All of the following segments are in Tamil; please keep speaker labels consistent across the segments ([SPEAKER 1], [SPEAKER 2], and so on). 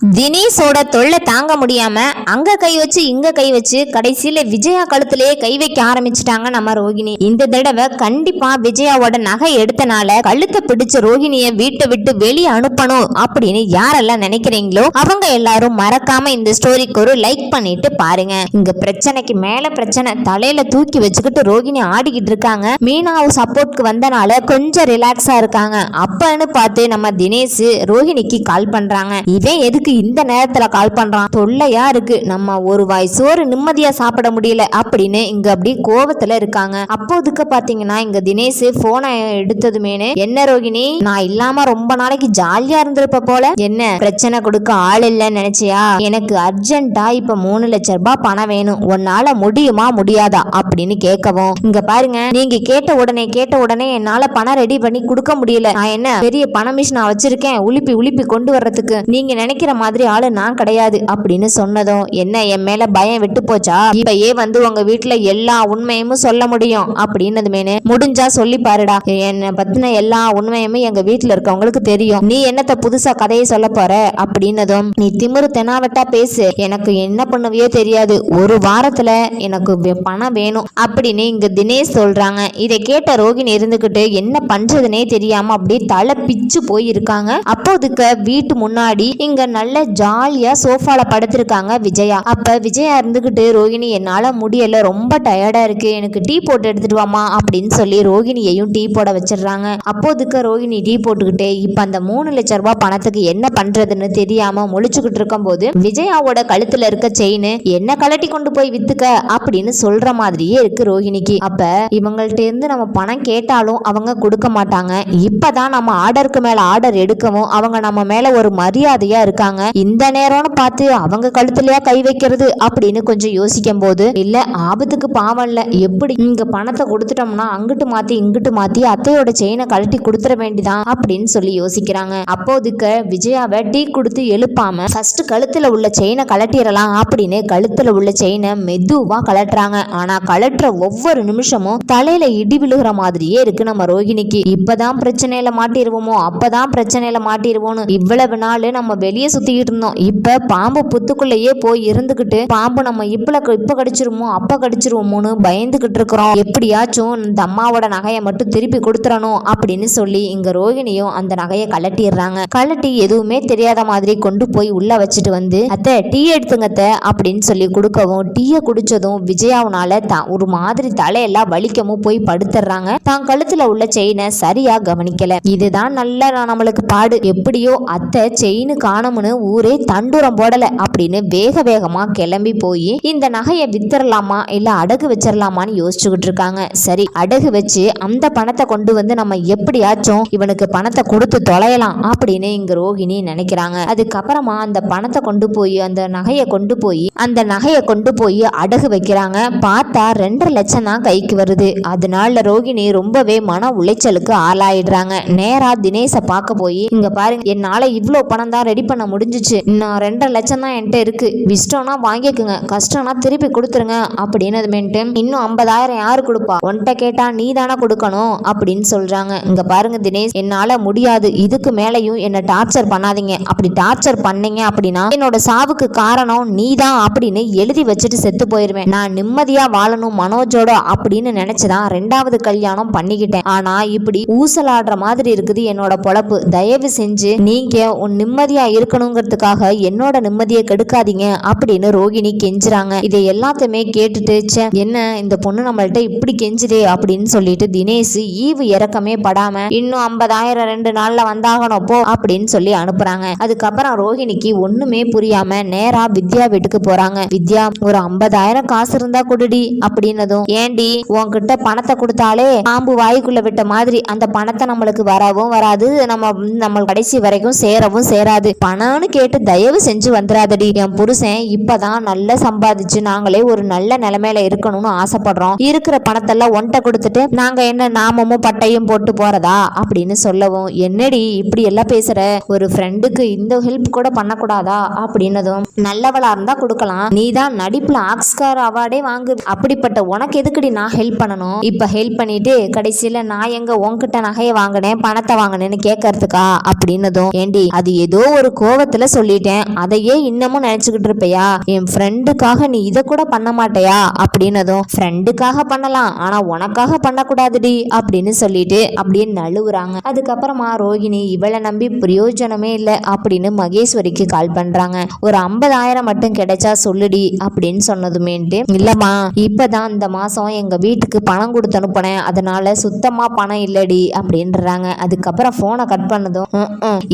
[SPEAKER 1] தினேஷோட தொல்லை தாங்க முடியாம அங்க கை வச்சு இங்க கை வச்சு கடைசியில விஜயா கழுத்திலேயே கை வைக்க ஆரம்பிச்சிட்டாங்க நம்ம ரோகிணி. இந்த தடவை கண்டிப்பா விஜயாவோட நகை எடுத்தனால கழுத்தை பிடிச்ச ரோகிணிய வீட்டை விட்டு வெளியே அனுப்பணும் அப்படின்னு யாரெல்லாம் நினைக்கிறீங்களோ அவங்க எல்லாரும் மறக்காம இந்த ஸ்டோரிக்கு ஒரு லைக் பண்ணிட்டு பாருங்க. இங்க பிரச்சனைக்கு மேல பிரச்சனை தலையில தூக்கி வச்சுக்கிட்டு ரோகிணி ஆடிக்கிட்டு இருக்காங்க. மீனாவும் சப்போர்ட்க்கு வந்தனால கொஞ்சம் ரிலாக்ஸா இருக்காங்க. அப்பன்னு பார்த்து நம்ம தினேஷ் ரோஹிணிக்கு கால் பண்றாங்க. இவன் எதுக்கு இந்த நேரத்துல கால் பண்றான். தொல்லையா இருக்கு. நம்ம ஒரு வாய் சோறு நிம்மதியா சாப்பிட முடியல அப்படின்னு இங்க அப்படி கோவத்துல இருக்காங்க. அப்போதுக்கு பாத்தீங்கன்னா இங்க தினேஷ் போனை எடுத்ததுமேனு என்ன ரோகிணி நான் இல்லாம ரொம்ப நாளைக்கு ஜாலியா இருந்திருப்ப போல. என்ன பிரச்சனை கொடுக்க ஆள் இல்லைன்னு நினைச்சியா? எனக்கு அர்ஜென்ட்டா இப்ப மூணு லட்ச ரூபாய் பணம் வேணும். உன்னால முடியுமா முடியாதா? அப்படின்னு கேட்கவும். இங்க பாருங்க நீங்க கேட்ட உடனே கேட்ட உடனே என்னால பணம் ரெடி பண்ணி கொடுக்க முடியல. நான் என்ன பெரிய பண மிஷினா வச்சிருக்கேன். உலுப்பி உலுப்பி கொண்டு வர்றதுக்கு. நீங்க நினைக்கிற மாதிரி ஆளு நான் கிடையாது அப்படின்னு சொன்னதும் என்ன என் மேல பயம் விட்டு போச்சா? இப்பயே வந்து உங்க வீட்டுல எல்லா உண்மையும் சொல்ல முடியும் அப்படின்னதுமேனு முடிஞ்சா சொல்லி பாருடா. என்னை பத்தின எல்லா உண்மையுமே எங்க வீட்டுல இருக்கவங்களுக்கு தெரியும். நீ என்னத்த புதுசா கதையை சொல்ல போற? அப்படின்னதும் நீ திமிரு தெனாவட்டா பேசு. எனக்கு என்ன பண்ணுவியோ தெரியாது. ஒரு வாரத்துல எனக்கு பணம் வேணும் அப்படின்னு இங்க தினேஷ் சொல்றாங்க. இதை கேட்ட ரோகிணி இருந்துகிட்டு என்ன பண்றதுனே தெரியாம அப்படியே தலை பிச்சு போயிருக்காங்க. அப்போதுக்கு வீட்டு முன்னாடி இங்க நல்ல ஜாலியா சோஃபால படுத்திருக்காங்க விஜயா. அப்ப விஜயா இருந்துகிட்டு ரோகிணி என்னால முடியல. ரொம்ப டயர்டா இருக்கு. எனக்கு டீ போட்டு எடுத்துட்டு வாமா அப்படின்னு சொல்லி ரோகிணியையும் டீ போட வச்சிடுறாங்க. அப்போதுக்கு ரோஹிணி டீ போட்டுக்கிட்டு இப்ப அந்த மூணு லட்சம் ரூபாய் பணத்துக்கு என்ன பண்றதுன்னு தெரியாம முழிச்சுக்கிட்டு இருக்கும்போது விஜயாவோட கழுத்துல இருக்க செயின் என்ன கலட்டி கொண்டு போய் வித்துக்க? அப்படின்னு சொல்ற மாதிரியே இருக்கு ரோஹிணிக்கு அப்ப இவங்கள்ட்ட இருந்து நம்ம பணம் கேட்டாலும் அவங்க கொடுக்க மாட்டாங்க. இப்பதான் நம்ம ஆர்டருக்கு மேல ஆர்டர் எடுக்கவும் அவங்க நம்ம மேல ஒரு மரியாதையா இருக்காங்க. இந்த நேரம்னு பார்த்து அவங்க கழுத்துலயா கை வைக்கிறது அப்படின்னு கொஞ்சம் யோசிக்கும் போது இல்ல ஆபத்துக்கு பாவம் இல்ல. எப்படி இங்க பணத்தை கொடுத்துட்டோம்னா அங்கிட்டு மாத்தி இங்கிட்டு மாத்தி அத்தையோட செயினை கழட்டி கொடுத்துட வேண்டிதான் அப்படின்னு சொல்லி யோசிக்கிறாங்க. அப்போதுக்கு விஜயாவை டீ கொடுத்து எழுப்பாம ஃபர்ஸ்ட் கழுத்துல உள்ள செயினை கழட்டிடலாம் அப்படின்னு கழுத்துல உள்ள செயினை மெதுவா கழட்டுறாங்க. ஆனா கழட்டுற ஒவ்வொரு நிமிஷமும் தலையில இடி விழுகிற மாதிரியே இருக்கு நம்ம ரோகிணிக்கு. இப்பதான் பிரச்சனையில மாட்டிருவோமோ அப்பதான் பிரச்சனையில மாட்டிடுவோம்னு இவ்வளவு நாள் நம்ம வெளியே சுத்திக்கிட்டு இருந்தோம் இப்ப பாம்பு புத்துக்குள்ளேயே போய் இருந்துகிட்டு பாம்பு நம்ம இப்பல இப்ப கடிச்சிருமோ அப்ப கடிச்சிருவோமோன்னு பயந்துகிட்டு இருக்கிறோம். எப்படியாச்சும் இந்த அம்மாவோட நகையை மட்டும் திருப்பி கொடுத்துடணும் அப்படின்னு சொல்லி இங்க ரோகிணியும் அந்த நகையை கலட்டிடுறாங்க கலட்டி எதுவுமே தெரியாத மாதிரி கொண்டு போய் உள்ள வச்சுட்டு வந்து அத்தை டீ எடுத்துங்க அத்தை அப்படின்னு சொல்லி கொடுக்கவும் டீயை குடிச்சதும் விஜயாவனால தான் ஒரு மாதிரி தலையெல்லாம் வலிக்கமும் போய் படுத்துறாங்க தான் கழுத்துல உள்ள செயினை சரியா கவனிக்கல. இதுதான் நல்ல நம்மளுக்கு பாடு. எப்படியோ அத்தை செயின் காணும்னு ஊரே தண்டூரம் போடல அப்படின்னு வேக வேகமா கிளம்பி போய் இந்த நகையை வித்துடலாமா இல்ல அடகு வச்சிடலாமான்னு யோசிச்சுக்கிட்டு இருக்காங்க. சரி அடகு வச்சு அந்த பணத்தை கொண்டு வந்து நம்ம எப்படியாச்சும் இவனுக்கு பணத்தை கொடுத்து தொலையலாம் அப்படின்னு இங்க ரோகிணி நினைக்கிறாங்க. அதுக்கப்புறமா அந்த பணத்தை கொண்டு போய் அந்த நகையை கொண்டு போய் அந்த நகையை கொண்டு போய் அடகு வைக்கிறாங்க. பார்த்தா ரெண்டரை லட்சம் தான் கைக்கு வருது. அதனால ரோகிணி ரொம்பவே மன உளைச்சலுக்கு ஆளாயிடுறாங்க. நேரா தினேஷை பார்க்க போய் இங்க பாருங்க என்னால இவ்வளோ பணம் தான் ரெடி பண்ண முடிஞ்சு முடிஞ்சிச்சு நான் ரெண்டரை லட்சம் தான் என்கிட்ட இருக்கு. இஷ்டம்னா வாங்கிக்கோங்க. கஷ்டம்னா திருப்பி கொடுத்துருங்க. அப்படின்னு அதுமேன்ட்டு இன்னும் ஐம்பதாயிரம் யாரு கொடுப்பா? உன்கிட்ட கேட்டா நீ தானே கொடுக்கணும் அப்படின்னு சொல்றாங்க. இங்க பாருங்க தினேஷ் என்னால முடியாது. இதுக்கு மேலையும் என்னை டார்ச்சர் பண்ணாதீங்க. அப்படி டார்ச்சர் பண்ணீங்க அப்படின்னா என்னோட சாவுக்கு காரணம் நீ தான் அப்படின்னு எழுதி வச்சுட்டு செத்து போயிருவேன். நான் நிம்மதியா வாழணும் மனோஜோட அப்படின்னு நினைச்சுதான் ரெண்டாவது கல்யாணம் பண்ணிக்கிட்டேன். ஆனா இப்படி ஊசலாடுற மாதிரி இருக்குது என்னோட பொழப்பு. தயவு செஞ்சு நீங்க உன் நிம்மதியா இருக்கணுங்கிறதுக்காக என்னோட நிம்மதியை கெடுக்காதீங்க அப்படின்னு ரோகிணி கெஞ்சுறாங்க. இதை எல்லாத்தையுமே கேட்டுட்டு ச்சே என்ன இந்த பொண்ணு நம்மள்ட்ட இப்படி கெஞ்சுதே? அப்படின்னு சொல்லிட்டு தினேஷ் ஈவு இறக்கமே படாம இன்னும் ஐம்பதாயிரம் ரெண்டு நாள்ல வந்தாகணும் போ அப்படின்னு சொல்லி அனுப்புறாங்க. அதுக்கப்புறம் ரோஹிணிக்கு ஒண்ணுமே புரியாம நேரா வித்யா வீட்டுக்கு போறாங்க. வித்யா ஒரு ஐம்பதாயிரம் காசு இருந்தா கொடுடி அப்படின்னதும் ஏண்டி உன்கிட்ட பணத்தை கொடுத்தாலே பாம்பு வாய்க்குள்ள விட்ட மாதிரி அந்த பணத்தை நம்மளுக்கு வரவும் வராது. நம்ம நம்ம கடைசி வரைக்கும் சேரவும் சேராது. பணம் வேணும்னு கேட்டு தயவு செஞ்சு வந்துடாதடி என் புருஷன் இப்பதான் நல்லா சம்பாதிச்சு நாங்களே ஒரு நல்ல நிலைமையில இருக்கணும்னு ஆசைப்படுறோம். இருக்கிற பணத்தெல்லாம் ஒன்ட்ட கொடுத்துட்டு நாங்க என்ன நாமமும் பட்டையும் போட்டு போறதா அப்படின்னு சொல்லவும் என்னடி இப்படி எல்லாம் பேசுற? ஒரு ஃப்ரெண்டுக்கு இந்த ஹெல்ப் கூட பண்ணக்கூடாதா? அப்படின்னதும் நல்லவளா இருந்தா கொடுக்கலாம். நீ தான் நடிப்புல ஆக்ஸ்கார் அவார்டே வாங்கு. அப்படிப்பட்ட உனக்கு எதுக்குடி நான் ஹெல்ப் பண்ணணும்? இப்ப ஹெல்ப் பண்ணிட்டு கடைசியில நான் எங்க உன்கிட்ட நகையை வாங்கினேன் பணத்தை வாங்கினேன்னு கேட்கறதுக்கா அப்படின்னதும் ஏண்டி அது ஏதோ ஒரு கோவத்தை கோவத்துல சொல்லிட்டேன். அதையே இன்னமும் நினைச்சுக்கிட்டு இருப்பையா? என் ஃப்ரெண்டுக்காக நீ இதை கூட பண்ண மாட்டேயா? அப்படின்னதும் ஃப்ரெண்டுக்காக பண்ணலாம் ஆனா உனக்காக பண்ணக்கூடாதுடி அப்படின்னு சொல்லிட்டு அப்படியே நழுவுறாங்க. அதுக்கப்புறமா ரோகிணி இவளை நம்பி பிரயோஜனமே இல்லை அப்படின்னு மகேஸ்வரிக்கு கால் பண்றாங்க. ஒரு ஐம்பதாயிரம் மட்டும் கிடைச்சா சொல்லுடி அப்படின்னு சொன்னதுமேன்ட்டு இல்லம்மா இப்பதான் இந்த மாசம் எங்க வீட்டுக்கு பணம் கொடுத்து அனுப்புனேன். அதனால சுத்தமா பணம் இல்லடி அப்படின்றாங்க. அதுக்கப்புறம் போனை கட் பண்ணதும்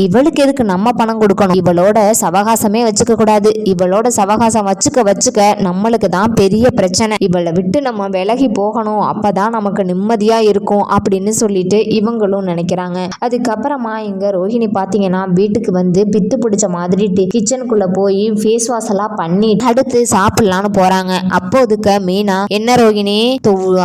[SPEAKER 1] இவளுக்கு எதுக்கு நம்ம பணம் கொடுக்கணும்? இவளோட சவகாசமே வச்சுக்க கூடாது. இவளோட சவகாசம் வச்சுக்க வச்சுக்க நம்மளுக்கு தான் பெரிய பிரச்சனை. இவளை விட்டு நம்ம விலகி போகணும். அப்பதான் நமக்கு நிம்மதியா இருக்கும் அப்படின்னு சொல்லிட்டு இவங்களும் நினைக்கிறாங்க. அதுக்கப்புறமா இங்க ரோஹிணி பாத்தீங்கன்னா வீட்டுக்கு வந்து பித்து பிடிச்ச மாதிரி கிச்சனுக்குள்ள போய் ஃபேஸ் வாஷ் எல்லாம் பண்ணி அடுத்து சாப்பிடலான்னு போறாங்க. அப்போதுக்க மீனா என்ன ரோகிணி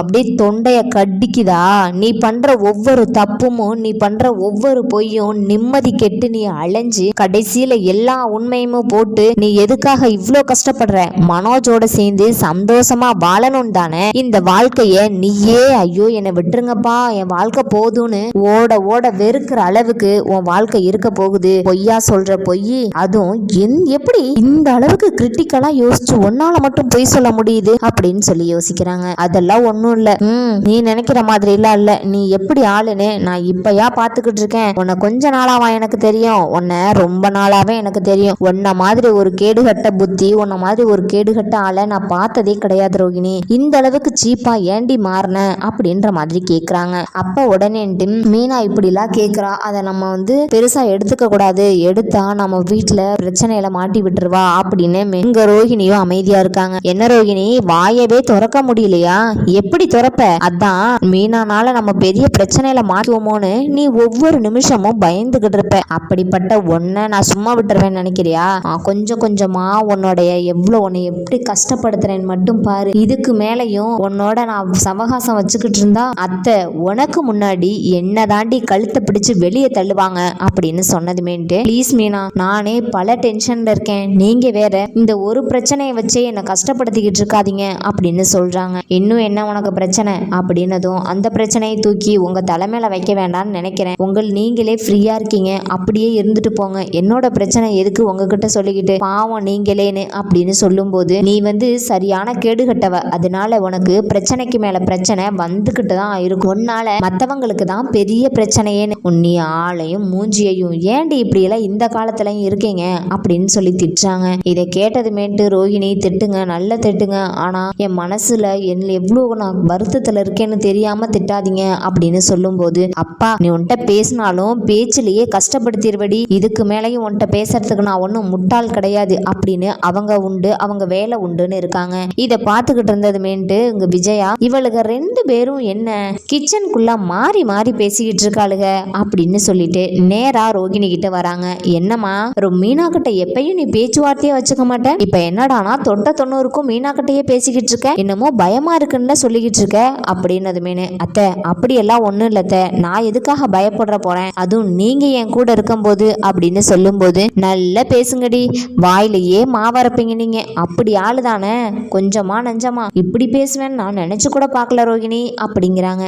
[SPEAKER 1] அப்படியே தொண்டைய கடிக்குதா? நீ பண்ற ஒவ்வொரு தப்புமும் நீ பண்ற ஒவ்வொரு பொய்யும் நிம்மதி கெட்டு நீ அலைஞ்சு கடைசியில எல்லா உண்மையுமே போட்டு நீ எதுக்காக இவ்ளோ கஷ்டப்படுற? மனோஜோட சேர்ந்து சந்தோஷமா வாழணும் தானே? இந்த வாழ்க்கைய நீயே ஐயோ என்னை விட்டுருங்கப்பா என் வாழ்க்கை போதும்னு ஓட ஓட வெறுக்கிற அளவுக்கு உன் வாழ்க்கை இருக்க போகுது. பொய்யா சொல்ற பொய். அதுவும் என்- எப்படி இந்த அளவுக்கு கிரிட்டிக்கலா யோசிச்சு உன்னால மட்டும் பொய் சொல்ல முடியுது? அப்படின்னு சொல்லி யோசிக்கிறாங்க. அதெல்லாம் ஒண்ணும் இல்ல. ம் நீ நினைக்கிற மாதிரி எல்லாம் இல்ல. நீ எப்படி ஆளுன்னு நான் இப்பயா பாத்துக்கிட்டு இருக்கேன். உன்னை கொஞ்ச நாளாவா எனக்கு தெரியும். உன்னை ரொம்ப நாளா நல்லாவே எனக்கு தெரியும். உன்ன மாதிரி ஒரு கேடுகட்ட புத்தி உன்ன மாதிரி ஒரு கேடுகட்ட ஆளை நான் பார்த்ததே கிடையாது ரோகிணி. இந்த அளவுக்கு சீப்பா ஏண்டி மாறின? அப்படின்ற மாதிரி கேக்குறாங்க. அப்ப உடனேன்ட்டு மீனா இப்படிலாம் கேக்குறா. அதை நம்ம வந்து பெருசா எடுத்துக்க கூடாது. எடுத்தா நம்ம வீட்டுல பிரச்சனையில மாட்டி விட்டுருவா அப்படின்னு எங்க ரோகிணியும் அமைதியா இருக்காங்க. என்ன ரோஹிணி வாயவே திறக்க முடியலையா? எப்படி திறப்ப? அதான் மீனானால நம்ம பெரிய பிரச்சனையில மாட்டுவோமோன்னு நீ ஒவ்வொரு நிமிஷமும் பயந்துகிட்டு இருப்ப. அப்படிப்பட்ட ஒன்ன நான் சும்மா விட்டுருவேன்னு நினைக்கிறியா? கொஞ்சம் கொஞ்சமா உன்னோடைய எவ்வளோ உன்னை எப்படி கஷ்டப்படுத்துறேன்னு மட்டும் பாரு. இதுக்கு மேலையும் உன்னோட நான் சவகாசம் வச்சுக்கிட்டு இருந்தா அத்தை உனக்கு முன்னாடி என்ன தாண்டி கழுத்தை பிடிச்சு வெளியே தள்ளுவாங்க அப்படின்னு சொன்னதுமேன்ட்டு. ப்ளீஸ் மீனா நானே பல டென்ஷன்ல இருக்கேன். நீங்க வேற இந்த ஒரு பிரச்சனையை வச்சே என்னை கஷ்டப்படுத்திக்கிட்டு இருக்காதீங்க அப்படின்னு சொல்றாங்க. இன்னும் என்ன உனக்கு பிரச்சனை? அப்படின்னதும் அந்த பிரச்சனையை தூக்கி உங்க தலைமையில வைக்க வேண்டாம்னு நினைக்கிறேன். உங்கள் நீங்களே ஃப்ரீயா இருக்கீங்க. அப்படியே இருந்துட்டு போங்க. என்னோட பிரச்சனை எதுக்கு உங்ககிட்ட சொல்லிக்கிட்டு பாவம் நீங்களேன்னு அப்படின்னு சொல்லும்போது நீ வந்து சரியான கேடுகட்டவ அதனால உனக்கு பிரச்சனைக்கு மேல பிரச்சனை வந்துகிட்டு தான் இருக்கும். உன்னால மத்தவங்களுக்கு தான் பெரிய பிரச்சனையேன்னு உன்னி ஆளையும் மூஞ்சியையும் ஏண்டி இப்படி எல்லாம் இந்த காலத்துலயும் இருக்கீங்க? அப்படின்னு சொல்லி திட்டுறாங்க. இதை கேட்டதுமேட்டு ரோஹிணி திட்டுங்க நல்ல திட்டுங்க. ஆனா என் மனசுல என் எவ்வளவு நான் வருத்தத்துல இருக்கேன்னு தெரியாம திட்டாதீங்க. அப்படின்னு சொல்லும்போது அப்பா நீ உன்கிட்ட பேசினாலும் பேச்சிலேயே கஷ்டப்படுத்திடுவடி இதுக்கு மேலேயும் உன்கிட்ட பேசுறதுக்கு நான் ஒன்றும் முட்டாள் கிடையாது அப்படின்னு அவங்க உண்டு அவங்க வேலை உண்டுன்னு இருக்காங்க. இதை பார்த்துக்கிட்டு இருந்ததுமேன்ட்டு இங்க விஜயா இவளுக ரெண்டு பேரும் என்ன கிச்சனுக்குள்ள மாறி மாறி பேசிக்கிட்டு இருக்காளுக அப்படின்னு சொல்லிட்டு நேரா ரோகிணி கிட்ட வராங்க. என்னம்மா ஒரு மீனா கிட்ட எப்பயும் நீ பேச்சுவார்த்தையே வச்சுக்க மாட்டேன் இப்ப என்னடானா தொட்ட தொண்ணூறுக்கும் மீனா கிட்டயே பேசிக்கிட்டு இருக்க? என்னமோ பயமா இருக்குன்னு சொல்லிக்கிட்டு இருக்க? அப்படின்னதுமேனு அத்தை அப்படியெல்லாம் ஒண்ணும் இல்ல அத்தை. நான் எதுக்காக பயப்படுற போறேன்? அதுவும் நீங்க என் கூட இருக்கும்போது? அப்படின்னு சொல்லும்போது நல்லா பேசுங்கடி. வாயிலேயே மாவரப்பீங்க நீங்க. அப்படி ஆளு தானே கொஞ்சமா நஞ்சமா. இப்படி பேசுவேன்னு நான் நினைச்சு கூட பார்க்கல ரோகிணி அப்படிங்கிறாங்க.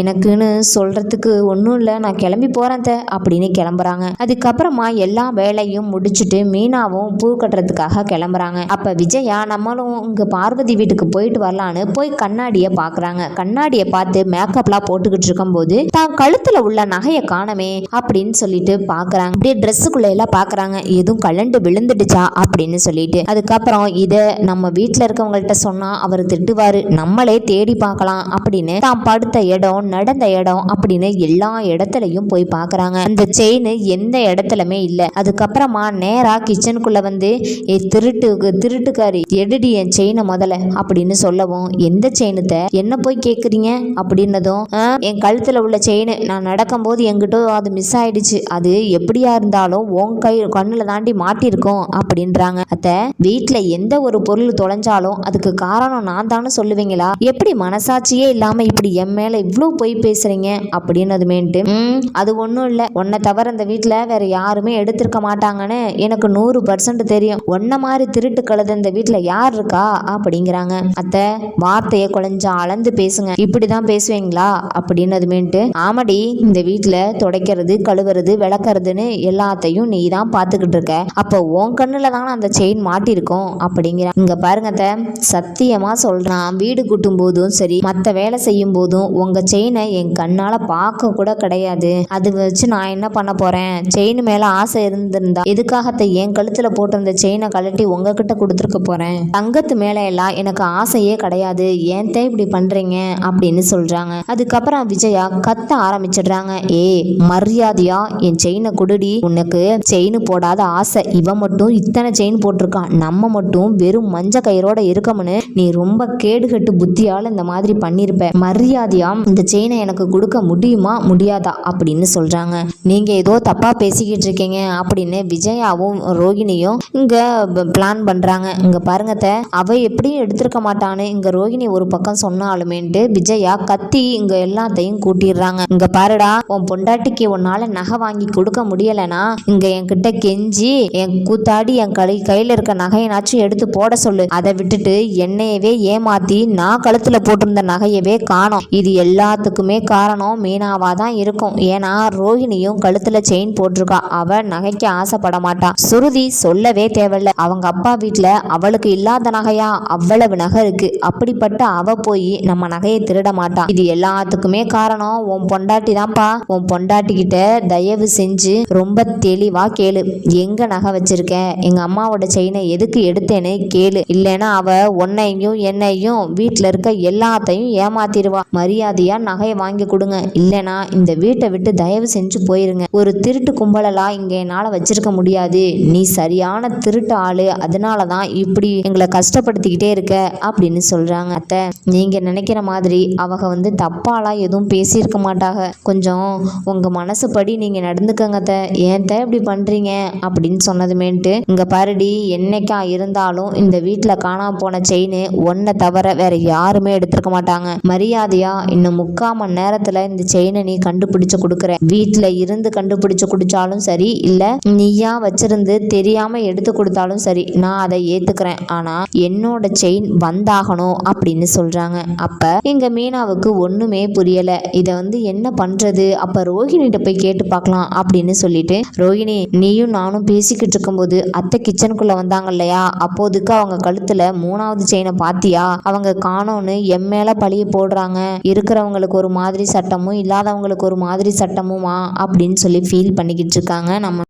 [SPEAKER 1] எனக்குன்னு சொல்றதுக்கு ஒன்றும் இல்லை. நான் கிளம்பி போறேன் த அப்படின்னு கிளம்புறாங்க. அதுக்கப்புறமா எல்லா வேலையும் முடிச்சுட்டு மீனாவும் பூ கட்டுறதுக்காக கிளம்புறாங்க. அப்ப விஜயா நம்மளும் இங்க பார்வதி வீட்டுக்கு போயிட்டு வரலான்னு போய் கண்ணாடியை பாக்குறாங்க. கண்ணாடியை பார்த்து மேக்கப்லாம் போட்டுக்கிட்டு இருக்கும்போது தான் கழுத்துல உள்ள நகையை காணமே அப்படின்னு சொல்லிட்டு பார்க்கறாங்க அப்படியே ட்ரெஸ்ஸுக்குள்ள எல்லாம் பார்க்குறாங்க எதுவும் கலண்டு விழுந்துடுச்சா அப்படின்னு சொல்லிட்டு. அதுக்கப்புறம் இதை நம்ம வீட்டில் இருக்கவங்கள்ட்ட சொன்னால் அவர் திட்டுவார். நம்மளே தேடி பார்க்கலாம் அப்படின்னு தான் படுத்த இடம் நடந்த இடம் அப்படின்னு எல்லா இடத்துலையும் போய் பார்க்குறாங்க அந்த செயின் எந்த இடத்துலமே இல்லை. அதுக்கப்புறமா நேராக கிச்சனுக்குள்ளே வந்து ஏ திருட்டு திருட்டுக்காரி எடுடி என் செயினை முதல்ல அப்படின்னு சொல்லவும் எந்த செயினத்தை என்ன போய் கேட்குறீங்க அப்படின்னதும் என் கழுத்தில் உள்ள செயின் நான் நடக்கும்போது எங்கிட்ட அது மிஸ் ஆயிடுச்சு. அது எப்படியா இருந்தாலும் உன் கை கண்ணில் தாண்டி மாட்டியிருக்கோம் அப்படின்றாங்க. அத்தை வீட்டில் எந்த ஒரு பொருள் தொலைஞ்சாலும் அதுக்கு காரணம் நான் தானே சொல்லுவீங்களா? எப்படி மனசாட்சியே இல்லாமல் இப்படி என் மேலே இவ்வளோ போய் பேசுகிறீங்க அப்படின்னதுமேன்ட்டு அது ஒன்றும் இல்லை. உன்னை தவிர இந்த வீட்டில் வேற யாருமே எடுத்திருக்க மாட்டாங்கன்னு எனக்கு நூறு பர்சன்ட் தெரியும். உன்ன மாதிரி திருட்டு கழுத இந்த வீட்டில் யார் இருக்கா? அப்படிங்கிறாங்க. அத்தை வார்த்தையை குழஞ்சா அளந்து பேசுங்க. இப்படி தான் பேசுவீங்களா? அப்படின்னதுமேன்ட்டு ஆமடி இந்த வீட்டில் துடைக்கிறது கழுவுறது விளக்கறதுன்னு எல்லாத்தையும் நீ தான் பார்த்துக்கிட்டு இருக்க அப்போ உன் கண்ணில் தானே அந்த செயின் மாட்டியிருக்கோம் அப்படிங்கிற இங்க பாருங்க அத்தை, சத்தியமா சொல்றான். வீடு கூட்டும் போதும் சரி மற்ற வேலை செய்யும் போதும் உங்க செயினை என் கண்ணால பார்க்க கூட கிடையாது. அது வச்சு நான் என்ன பண்ண போறேன்? செயின் மேல ஆசை இருந்திருந்தா எதுக்காகத்த என் கழுத்துல போட்டிருந்த செயினை கழட்டி உங்ககிட்ட கொடுத்துருக்க போறேன்? தங்கத்து மேல எல்லாம் எனக்கு ஆசையே கிடையாது. ஏன் தான் இப்படி பண்றீங்க? அப்படின்னு சொல்றாங்க. அதுக்கப்புறம் விஜயா கத்த ஆரம்பிச்சிடுறாங்க. ஏ மரியாதையா என் செயினை கொடுடி. உனக்கு செயின் போடாத ஆசை. இவன் மட்டும் இத்தனை செயின் போட்டிருக்கான். நம்ம மட்டும் வெறும் மஞ்ச கயிறோட இருக்கமுன்னு நீ ரொம்ப கேடுகட்டு புத்தியால இந்த மாதிரி பண்ணிருப்ப மரியாதையா இந்த செயினை எனக்கு கொடுக்க முடியுமா? முடியாதா? அப்படின்னு சொல்றாங்க. நீங்க ஏதோ தப்பா பேசிக்கிட்டு இருக்கீங்க அப்படின்னு விஜயாவும் ரோகிணியும் இங்க பிளான் பண்றாங்க. இங்க பாருங்க அவ எப்படியும் எடுத்திருக்க மாட்டான்னு இங்க ரோகிணி ஒரு பக்கம் சொன்னாலுமேன்ட்டு விஜயா கத்தி இங்க எல்லாத்தையும் கூட்டிடுறாங்க. இங்க பாருடா உன் பொண்டாட்டிக்கு உன்னால நகை வாங்கி கொடுக்க முடியலனா இங்க என்கிட்ட கெஞ்சி என் கூத்தாடி என் கை கையில இருக்க நகையனாச்சும் எடுத்து போட சொல்லு. அதை விட்டுட்டு என்னையவே ஏமாத்தி நான் கழுத்துல போட்டிருந்த நகையவே காணோம். இது எல்லாத்துக்குமே காரணம் மீனாவா தான் இருக்கும். ஏன்னா ரோஹிணியும் கழுத்துல செயின் போட்டிருக்கா. அவ நகைக்கு ஆசைப்பட மாட்டா. சுருதி சொல்லவே தேவையில்ல. அவங்க அப்பா வீட்ல அவளுக்கு இல்லாத நகையா? அவ்வளவு நகை இருக்கு. அப்படிப்பட்ட அவ போய் நம்ம நகையை திருட மாட்டான் இது எல்லாத்துக்குமே காரணம். உன் பொண்டாட்டி தான்ப்பா உன் பொண்டாட்டி கிட்ட தயவு செஞ்சு ரொம்ப தெளிவா கேளு. எங்க நகை வச்சிருக்க? எங்க அம்மாவோட செயினை எதுக்கு எடுத்தேன்னு கேளு. இல்லைன்னா அவ உன்னையும் என்னையும் வீட்டில் இருக்க எல்லாத்தையும் ஏமாத்திடுவா. மரியாதையா நகையை வாங்கி கொடுங்க. இல்லைன்னா இந்த வீட்டை விட்டு தயவு செஞ்சு போயிருங்க. ஒரு திருட்டு கும்பலெல்லாம் இங்க என்னால வச்சிருக்க முடியாது. நீ சரியான திருட்டு ஆளு. அதனால தான் இப்படி எங்களை கஷ்டப்படுத்திக்கிட்டே இருக்க அப்படின்னு சொல்றாங்க அத்தை. நீங்க நினைக்கிற மாதிரி அவங்க வந்து தப்பாலாம் எதுவும் பேசியிருக்க மாட்டாங்க. கொஞ்சம் உங்க மனசுப்படி நீங்க நடந்துக்கங்க அத்தை. ஏன் இப்படி இப்படி பண்றீங்க அப்படின்னு சொன்னதுமேன்ட்டு இங்க பாருடி என்னைக்கா இருந்தாலும் இந்த வீட்டுல காணாம போன செயின் ஒன்னை தவிர வேற யாருமே எடுத்திருக்க மாட்டாங்க. மரியாதையா இன்னும் முக்கால் மணி நேரத்துல இந்த செயினை நீ கண்டுபிடிச்சு கொடுக்குற. வீட்டுல இருந்து கண்டுபிடிச்சு குடிச்சாலும் சரி இல்ல நீயா வச்சிருந்து தெரியாம எடுத்து கொடுத்தாலும் சரி நான் அதை ஏத்துக்கிறேன். ஆனா என்னோட செயின் வந்தாகணும் அப்படின்னு சொல்றாங்க. அப்ப எங்க மீனாவுக்கு ஒண்ணுமே புரியல. இதை வந்து என்ன பண்றது? அப்ப ரோஹிணிகிட்ட போய் கேட்டு பார்க்கலாம் அப்படின்னு சொல்லிட்டு ரோஹிணி நீயும் நானும் பேசிக்கிட்டு இருக்கும்போது அத்தை கிச்சனுக்குள்ள வந்தாங்க இல்லையா அப்போதுக்கு அவங்க கழுத்துல மூணாவது செயினை பாத்தியா? அவங்க காணோன்னு என் மேல பழிய போடுறாங்க. இருக்கிறவங்களுக்கு ஒரு மாதிரி சட்டமும் இல்லாதவங்களுக்கு ஒரு மாதிரி சட்டமுமா? அப்படின்னு சொல்லி ஃபீல் பண்ணிக்கிட்டு இருக்காங்க நம்ம